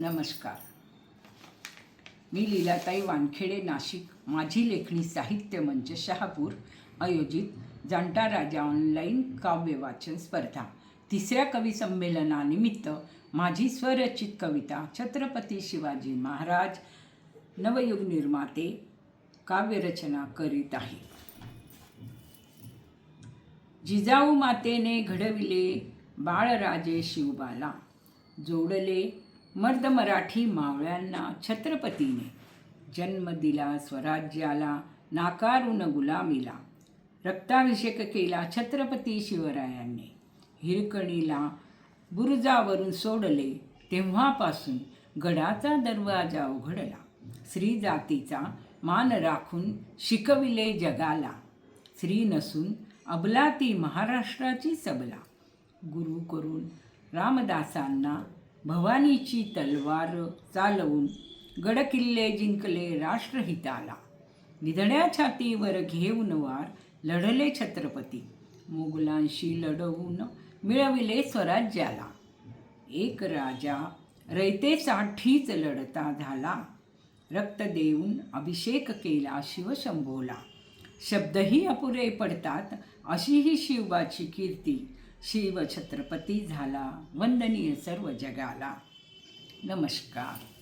नमस्कार. मी लीलाताई वानखेडे नाशिक. माझी लेखणी साहित्य मंच शहापूर आयोजित जाणता राजा ऑनलाईन काव्य वाचन स्पर्धा. तिसऱ्या कवी संमेलनानिमित्त माझी स्वरचित कविता छत्रपती शिवाजी महाराज नवयुग निर्माते काव्यरचना करीत आहे. जिजाऊ मातेने घडविले बाळराजे शिवबाला जोडले मर्द मराठी मावळ्यांना छत्रपतीने जन्म दिला स्वराज्याला नाकारून गुलामीला. रक्ताभिषेक केला छत्रपती शिवरायांनी. हिरकणीला बुरुजावरून सोडले तेव्हापासून गडाचा दरवाजा उघडला. स्त्री जातीचा मान राखून शिकविले जगाला. स्त्री नसून अबला ती महाराष्ट्राची सबला. गुरु करून रामदासांना भवानीची तलवार चालवून गडकिल्ले जिंकले राष्ट्रहिताला. निधड्या छातीवर घेऊन वार लढले छत्रपती. मोगलांशी लढवून मिळविले स्वराज्याला. एक राजा रयतेसाठीच लढता झाला. रक्त देऊन अभिषेक केला शिवशंभोला. शब्दही अपुरे पडतात अशी ही शिवाची कीर्ती. शिवछत्रपती झाला. वंदनीय सर्व जगाला. नमस्कार.